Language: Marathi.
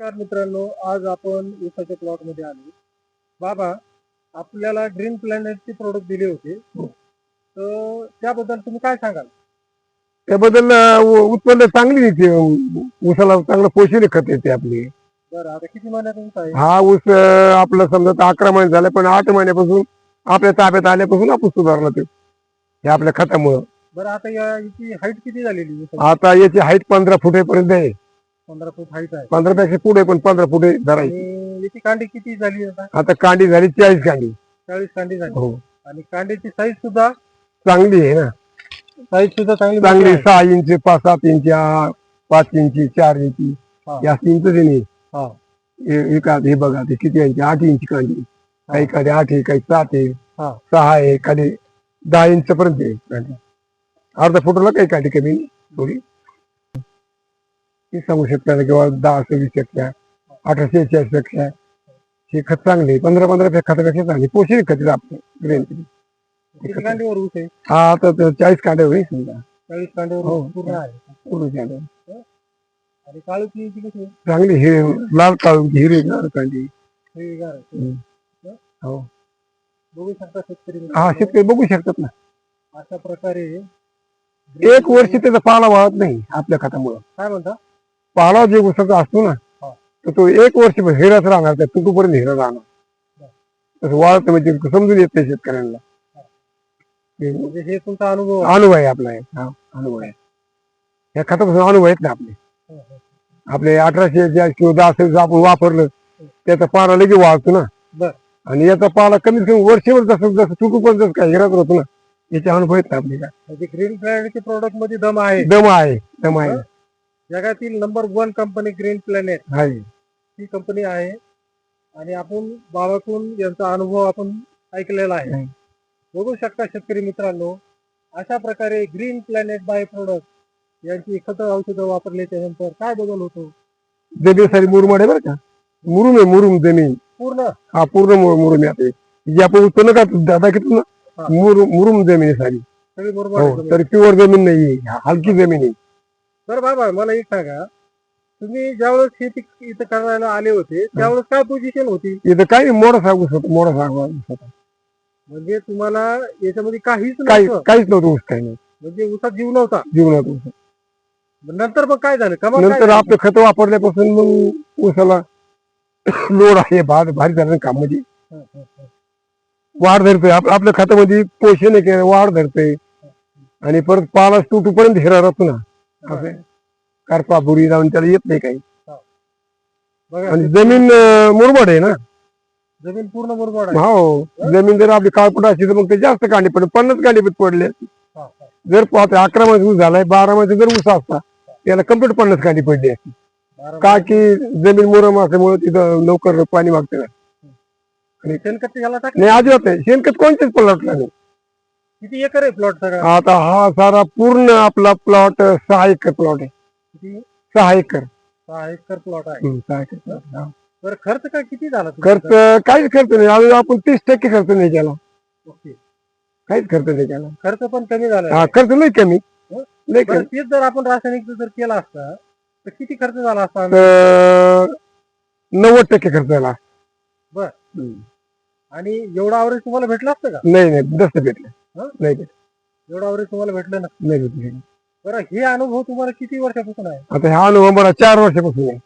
नमस्कार मित्रांनो आज आपण ऊसाच्या प्लॉटमध्ये आलो. बाबा आपल्याला ग्रीन प्लॅनेटचे प्रोडक्ट दिले होते. तर त्याबद्दल तुम्ही काय सांगाल? त्याबद्दल उ- उत्पन्न चांगली येते ऊसाला चांगलं पोषण खत येते आपली. बरं आता किती आहे? हा ऊस अं, आपला समजा आता अकरा महिने झाले पण आठ महिन्यापासून आपल्या ताब्यात आल्यापासून आपण सुधारला ते हे आपल्या खतामुळं. बरं आता या याची हाईट किती झालेली? आता याची हाईट पंधरा फुटेपर्यंत आहे. पंधरा फूट हाईट आहे. पंधरा पेक्षा पुढे पण पंधरा फुटे धरायची आणि याची कांडी किती झाली आता? आता कांडी झाली चाळीस कांडी. चाळीस कांडी झाली. हो. आणि कांडीची साईज सुद्धा चांगली आहे ना. साईज सुद्धा चांगली चांगली. सहा इंच पाच सात इंच आ, पाच इंची चार इंची हा. या इंच नाही. हा. हे बघा ते किती इंची आठ इंची कांडी. काही कांडी आठ आहे काही सात आहे. हा. सहा आहे खाली दहा इंच पर्यंत आहे कांडी. अर्धा फुटाला काही कांडी कमी नाही, थोडी. सांगू शकता किंवा दहा सव्वीसपेक्षा अठराशे चाळीसपेक्षा हे खत चांगले. पंधरा पंधरा खतापेक्षा चांगली पोषण खत आपले ग्रेन ऊस आहे हा आता तर चाळीस कांड्या होईल समजा चाळीस कांडीवर हो. ऊस पूर्ण आहे पूर्ण कांड्या. आणि काळूची याची कशी आहे? चांगली हे लाल काळू हिरे लाल कांडी हिरवीगार आहे. हम्म. हो बघू शकता शेतकरी हा. शेतकरी बघू शकतात ना अशा प्रकारे एक वर्ष त्याचा पाला वाळत नाही आपल्या खतामुळं काय म्हणता पाला जे उसाचा असतो ना हा. तर तो एक वर्ष हिराच राहणार त्या तुटूपर्यंत हिरा राहणार. तसं वाळत म्हणजे समजून येत नाही शेतकऱ्यांना. हे. म्हणजे हे तुमचा अनुभव आहे. अनुभव आहे आपला. हा, अनुभव आहे. या खतापासून अनुभव आहेत ना आपले. हो, हो. आपले अठराशे किंवा दहा आपण वापरलं त्याचा पाला लगेच वाळतो ना. आणि याचा पाला कमीत कमी वर्षभर जसं जसं तुटू पण जसं काय हिराच होतो ना याचे अनुभव आहेत ना आपले. काय म्हणजे ग्रीन प्लॅनेटचे प्रोडक्टमध्ये दम आहे. दम आहे दम आहे. जगातील number one company green planet आहे. ही कंपनी आहे. आणि आपण बाबाकून यांचा अनुभव आपण ऐकलेला आहे. बघू शकता शेतकरी मित्रांनो अशा प्रकारे ग्रीन प्लॅनेट बाय प्रोडक्ट यांची खत औषधं वापरल्याच्या नंतर काय बदल होतो? जमीन सारी मुरुमड आहे बरं का? मुरुम आहे मुरुम जमीन. पूर्ण? हा पूर्ण मुरुम आहे. जी आपण उत्पन्न का दादा घेतो हा. ना मुरुम मुरुम जमीन आहे सारी. सगळी बरोबर. तरी प्युअर जमीन नाही हलकी जमीन आहे. बरं बाबा मला एक सांगा. तुम्ही ज्यावेळेस शेती इथं करायला आले होते त्यावेळेस काय पोझिशन होती? इथं काही मोठा सांगू शकतो मोठा सांगू होता म्हणजे तुम्हाला याच्यामध्ये काहीच काही नव्हतं काहीच नव्हतं ऊस काही नाही. म्हणजे ऊसात जीव नव्हता? जीवनात ऊस नंतर मग काय झालं? कमाल काय नंतर झाली? आपलं खत वापरल्यापासून मग ऊसाला लोड आहे भार भारी झालं काम. म्हणजे. वाढ धरतोय. आप- आपल्या खतामध्ये पोषण आहे की वाढ धरतोय. आणि परत पाला तुटूपर्यंत हिरा राहतो ना. असं. करपा बुरी जाऊन त्याला येत नाही काही. बघा आणि जमीन अं, मुरमाड आहे ना? जमीन पूर्ण बरोबर आहे. हो. जमीन जर आपली काळपट असली तर मग ते जास्त कांडी पडले पन्नास कांडी पडले. हा, हा. जर पाहतो अकरा महिने ऊस झालाय बारा महिने जर ऊस असता त्याला कंप्लीट पन्नास कांडी पडली असती. बारा का की जमीन मुरम असल्यामुळे तिथं लवकर पाणी मागते ना. शेणखत याला टाक नाही अजिबात नाही. शेणखत कोणतेच पलटला नाही. किती एकर आहे प्लॉट सगळा? आता हा सारा पूर्ण आपला प्लॉट सहा एकर प्लॉट आहे. किती? सहा एकर. सहा एकर प्लॉट आहे. हम्म, सहा एकर plot. हा. बरं खर्च काय किती झाला तुमचा? खर्च काहीच खर्च नाही. अजून आपण तीस टक्के खर्च नाही केला. ओके. काहीच खर्च नाही केला. खर्च पण कमी झाला. हा खर्च लई कमी. लई बरं कमी. तेच जर आपण रासायनिक जर केला असता तर किती खर्च झाला असता तर नव्वद टक्के खर्च झाला. बर. आणि एवढा अवरेज तुम्हाला भेटला असतं का? नाही नाही जास्त भेटले. हा? नाही भेटले एवढा अवरेज तुम्हाला भेटलं ना? नाही भेटले बरं हे अनुभव तुम्हाला किती वर्षापासून आहे? आता हा अनुभव मला चार वर्षापासून आहे.